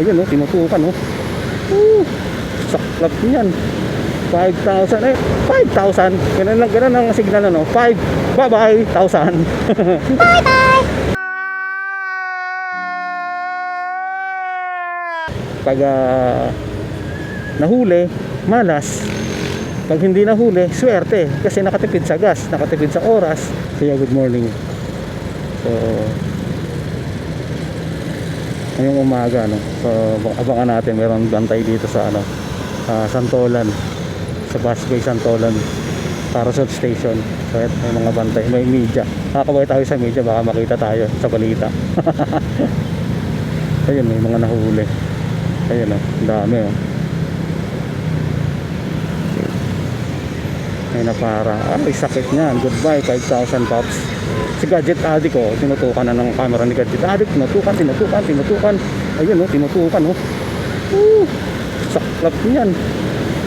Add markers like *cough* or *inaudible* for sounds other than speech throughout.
Ayun oh, tinutukan oh. Uh, saklap niyan. 5,000 eh 5,000 ganun lang ganun ang signal ano. 5 bye bye 1,000 pag ah, nahuli malas. Pag hindi nahuli swerte kasi nakatipid sa gas nakatipid sa oras. Kaya good morning. So ngayong umaga no? So abangan natin. Meron bantay dito sa ano ah, Santolan. Sa busway Santolan. Parasol Station. So et, may mga bantay. May media. Kakabay tayo sa media. Baka makita tayo sa balita. *laughs* Ayun may mga nahuli. Ayun oh. Ang dami oh may napara ay sakit niyan goodbye 5,000 pops si Gadget Addict oh tinutukan na ng camera ni Gadget Addict. Tinutukan tinutukan tinutukan. Ayun oh tinutukan oh. Uh, saklap niyan.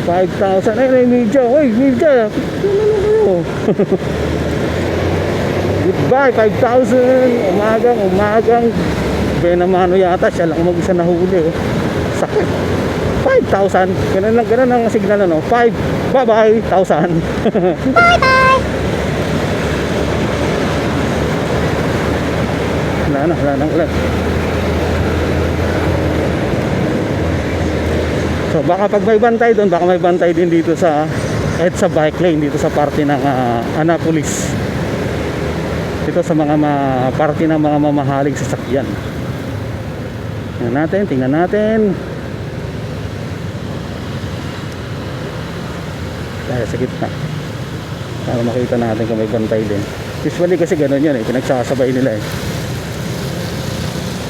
5,000 ay may media. Oy media. Ano na kayo? *laughs* Goodbye 5,000 umagang umagang. Benamano yata siya lang mag-isa nahuli oh. sakit 5,000 ganun lang ganun ang signal ano? 5 bye bye 1,000 wala na wala na wala. So baka pag may bantay doon baka may bantay din dito sa EDSA bike lane dito sa parte ng ah, Anapolis dito sa mga ma, parte ng mga mamahaling sasakyan. Tingnan natin tingnan natin tayo sa gitna. Para makita natin kung may bantay din. Usually kasi ganun yun eh pinagsasabay nila eh.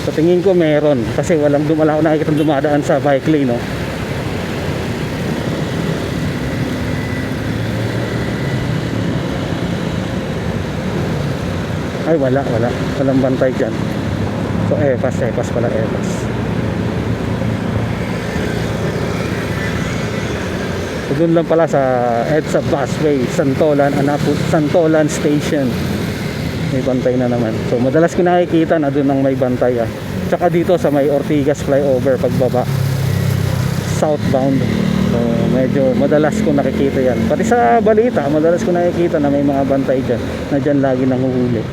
Sa tingin ko meron kasi walang dumala ako nakikita dumadaan sa bike lane no? Ay wala wala. Walang bantay dyan. So epas epas pala epas dun lang pala sa EDSA Busway Santolan Anapu Santolan Station. May bantay na naman. So madalas ko nakikita na dun ang may bantay ah. Tsaka dito sa may Ortigas flyover pagbaba. Southbound. So medyo madalas ko nakikita yan. Pati sa balita madalas ko nakikita na may mga bantay dyan na dyan lagi nanguhuli.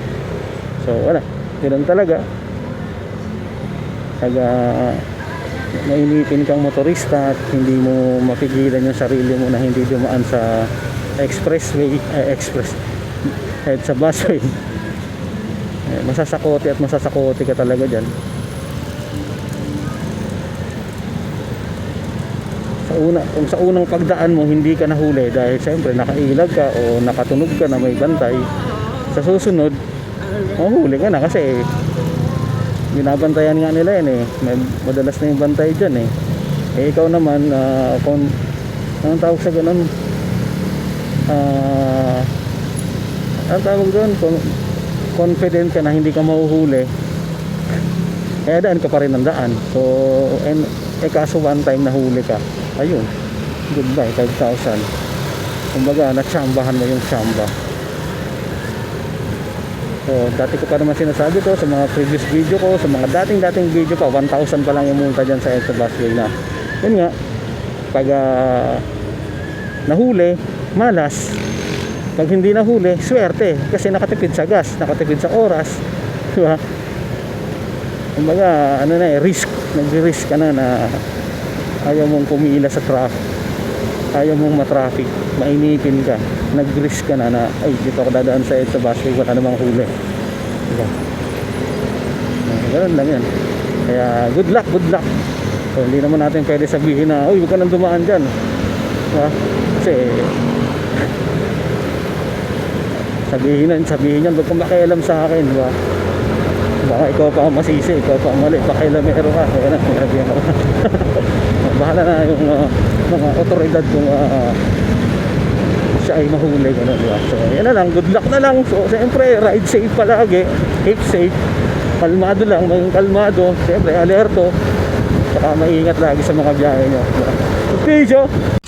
So wala. Ganun talaga. Pag mainipin kang motorista at hindi mo mapigilan yung sarili mo na hindi dumaan sa expressway eh, express head sa busway. Eh, masasakote at masasakote ka talaga dyan. Sa una kung sa unang pagdaan mo hindi ka nahuli dahil siyempre nakailag ka o nakatunog ka na may bantay sa susunod mahuli ka na kasi binabantayan nga nila yan eh. May, madalas na yung bantay dyan eh. Eh ikaw naman ah, kung anong tawag sa ganun? Ah anong tawag doon? Kung confident ka na hindi ka mahuhuli kaya daan ka pa rin ng daan. So and, eh kaso one time nahuli ka ayun goodbye 5,000 kumbaga natsambahan mo yung tsamba so dati ko pa naman sinasabi to sa mga previous video ko sa mga dating dating video pa 1,000 pa lang yung multa dyan sa EDSA busway na. Yun nga pag ah, nahuli malas. Pag hindi nahuli swerte kasi nakatipid sa gas nakatipid sa oras di ba? Kumbaga ano na eh risk nagre-risk ka na na ayaw mong pumila sa traffic ayaw mong matraffic mainipin ka nag-risk ka na na ay dito ako dadaan sa EDSA busway wala namang huli. Diba? Ah, ganun lang yan. Kaya good luck good luck. So hindi naman natin pwede sabihin na uy huwag ka nang dumaan dyan. Diba? kasi *laughs* sabihin yan sabihin yan huwag kang makialam sa akin. Diba? Baka ikaw pa ang masisi ikaw pa ang mali pakialamero ka. Kaya na sinabi ako bahala na yung uh, mga otoridad kung uh, siya ay mahuli gano'n diba so yan na lang good luck na lang. So siyempre ride safe palagi. Keep safe. Kalmado lang maging kalmado. Siyempre alerto. Saka maingat lagi sa mga biyahe nyo diba? so